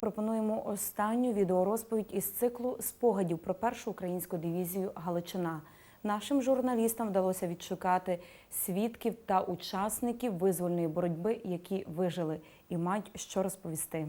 Пропонуємо останню відеорозповідь із циклу спогадів про першу українську дивізію Галичина. Нашим журналістам вдалося відшукати свідків та учасників визвольної боротьби, які вижили і мають що розповісти.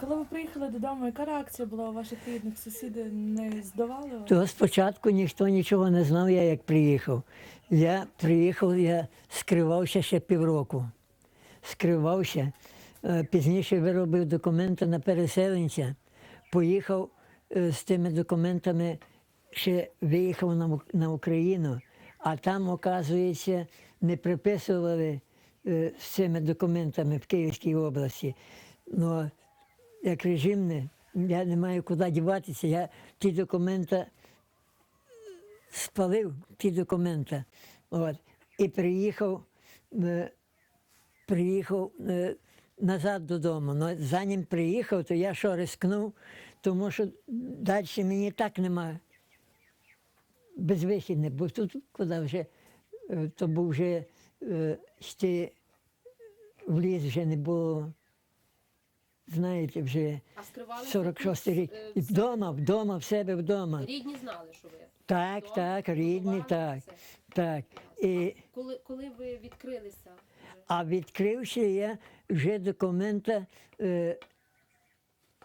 Коли ви приїхали додому, яка реакція була у ваших рідних? Сусіди не здавали вас? То спочатку ніхто нічого не знав, я як приїхав. Я приїхав, я скривався ще півроку. Скривався. Е, Пізніше виробив документи на переселенця. Поїхав е, з тими документами, ще виїхав на, Україну, а там, оказується, не приписували е, з цими документами в Київській області. Ну, як режимне, я не маю куди діватися. Я ті документи спалив, ті документи. От, і приїхав, е, приїхав е, назад додому. Но за ним приїхав, то я що рискнув, тому що далі мені так нема безвихідне, бо тут, куди вже, е, то був вже ще в ліс вже не було. Знаєте, вже А скривали 46 рік. Е, І вдома, вдома, в себе вдома. Рідні знали, що ви. Так, вдома, так, рідні, так, все. так. І, Коли, коли ви відкрилися? вже? а відкривши я вже документа, е,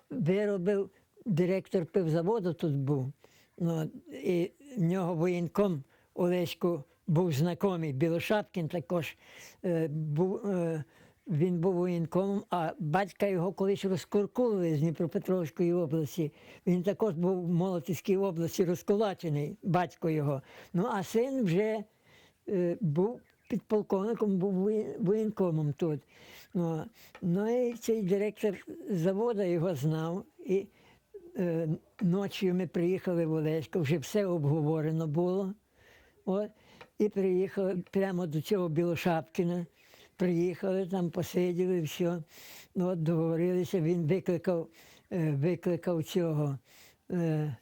виробив директор пивзаводу тут був. Ну, і в нього воєнком Олесько був знайомий, Білошапкін також е, був. Е, він був воєнкомом, а батька його колись розкуркулили з Дніпропетровської області. Він також був в Молотівській області розкулачений, батько його. Ну а син вже е, був підполковником, був воєнкомом тут. Ну, ну і цей директор заводу його знав. І е, ночі ми приїхали в Олесько, вже все обговорено було. От, і приїхали прямо до цього Білошапкіна. Приїхали, там посиділи, все. Ну, от, договорилися, він викликав, е, викликав цього е,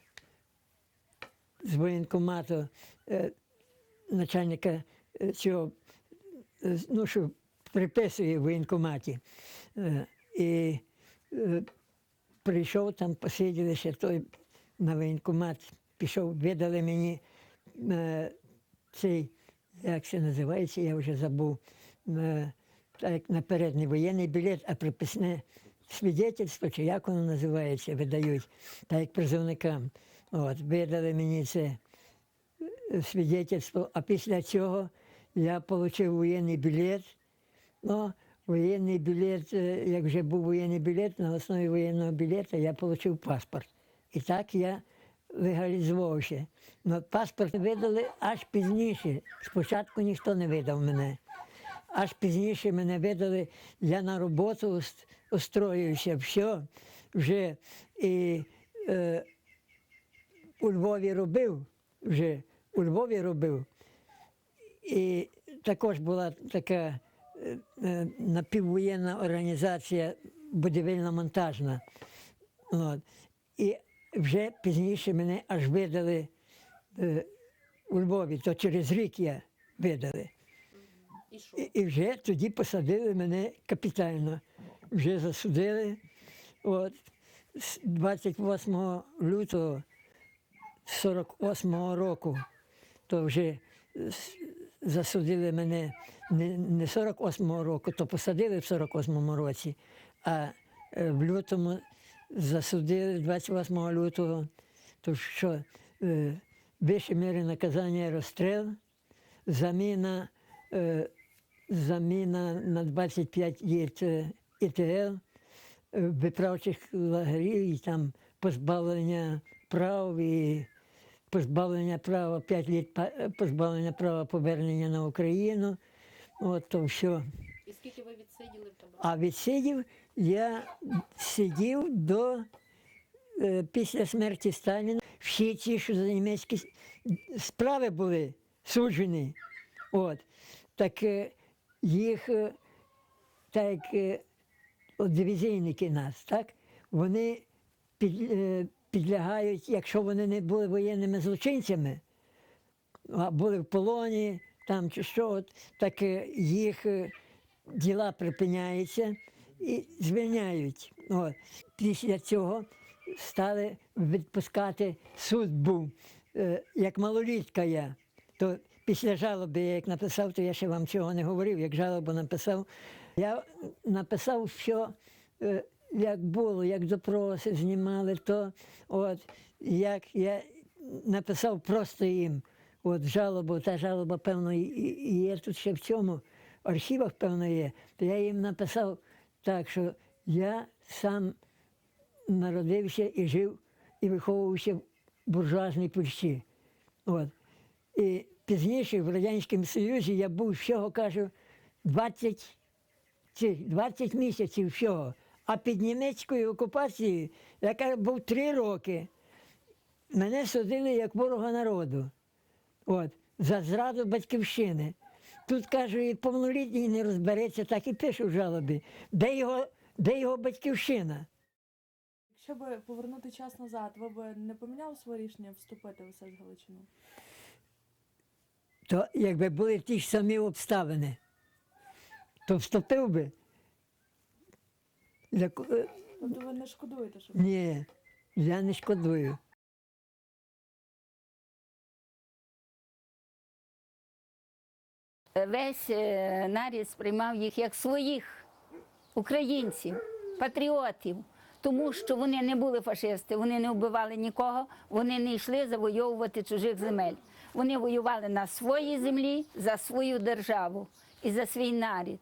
з воєнкомату е, начальника цього, ну, що приписує в воєнкоматі. І прийшов там, посиділи ще той на воєнкомат, пішов, видали мені цей, як це називається, я вже забув, е, так наперед не воєнний білет, а приписне свідетельство, чи як воно називається, видають, так як призовникам. От, видали мені це е, свідетельство, а після цього я отримав воєнний білет. Ну, воєнний білет, е, як вже був воєнний білет, на основі воєнного білета я отримав паспорт. І так я легалізувався. Но паспорт видали аж пізніше. Спочатку ніхто не видав мене. Аж пізніше мене видали, я на роботу ус- устроївся, все, вже і е, у Львові робив, вже у Львові робив. І також була така е, е, напіввоєнна організація будівельно-монтажна. От. І вже пізніше мене аж видали е, у Львові, то через рік я видали. І? І, вже тоді посадили мене капітально. Вже засудили. От, з 28 лютого 48 року, то вже засудили мене не, не 48 року, то посадили в 48 році, а е, в лютому засудили 28 лютого, то що е, вищі міри наказання розстріл, заміна, е, заміна на 25 літ е, ІТЛ, е, виправчих лагерів і там позбавлення прав і позбавлення права 5 літ позбавлення права повернення на Україну. От то все. І скільки ви відсиділи в таборі? А відсидів я сидів до е, після смерті Сталіна. Всі ті, що за німецькі справи були суджені. От, так е, їх, е, так як е, от дивізійники нас, так? Вони під, е, підлягають, якщо вони не були воєнними злочинцями, а були в полоні там чи що, от, так їх діла припиняються і звільняють. От. Після цього стали відпускати суд був, як малолітка я. То після жалоби, я як написав, то я ще вам цього не говорив, як жалобу написав. Я написав, що е, як було, як допроси знімали, то от як я написав просто їм от жалобу, та жалоба, певно, і- є тут ще в цьому архівах, певно, є. То я їм написав так, що я сам народився і жив, і виховувався в буржуазній Польщі. От. І пізніше в Радянському Союзі я був всього, кажу, 20, чи 20 місяців всього. А під німецькою окупацією я кажу, був три роки. Мене судили як ворога народу. От, за зраду батьківщини. Тут кажу, і повнолітній не розбереться, так і пишу в жалобі. Де його, де його батьківщина? Якщо би повернути час назад, ви б не поміняли своє рішення вступити в СС Галичину? То якби були ті ж самі обставини, то вступив би. Для е, Тобто ви не шкодуєте, що Ні, я не шкодую. Весь е, нарід сприймав їх як своїх українців, патріотів, тому що вони не були фашисти, вони не вбивали нікого, вони не йшли завойовувати чужих земель. Вони воювали на своїй землі за свою державу і за свій нарід.